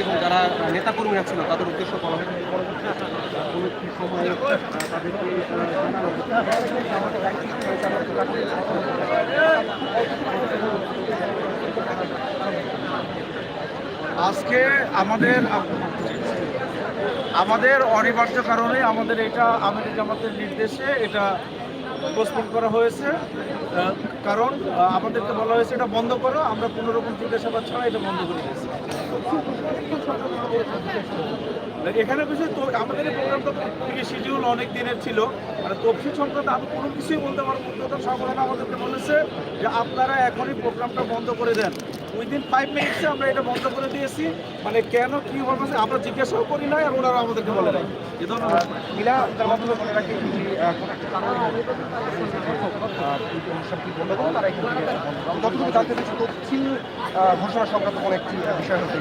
এবং যারা নেতা কর্মীরা ছিল তাদের উদ্দেশ্য বলা। আহ, জানানো হচ্ছে। আমাদের দায়িত্ব রয়েছে, আমরা তো তাকে আজকে আমাদের আমাদের অনিবার্য কারণে আমাদের এটা আমাদের জামাতের নির্দেশে এটা পোস্টপোন করা হয়েছে। কারণ আমাদেরকে বলা হয়েছে এটা বন্ধ করো, আমরা কোনো রকম জিজ্ঞাসাবাদ ছাড়া এটা বন্ধ করে দিয়েছি। এখানে বিষয় তো আমাদের এই প্রোগ্রামটা থেকে শিডিউল অনেক দিনের ছিল। মানে তফসিল সংক্রান্ত আমি কোনো কিছুই বলতে পারব সংগঠন আমাদেরকে বলেছে যে আপনারা এখনই প্রোগ্রামটা বন্ধ করে দেন। উইদিন ফাইভ মিনিটসে আমরা এটা বন্ধ করে দিয়েছি। মানে কেন, কি হবে, আমরা জিজ্ঞাসাও করি নাই আর ওনারা আমাদেরকে বলে নাই এই ধন্যবাদ। মিলা, তার মাধ্যমে বলে রাখি যতটুকু জানতে পেরেছি, তফসিল ঘোষণা সংক্রান্ত কোনো একটি বিষয় হচ্ছে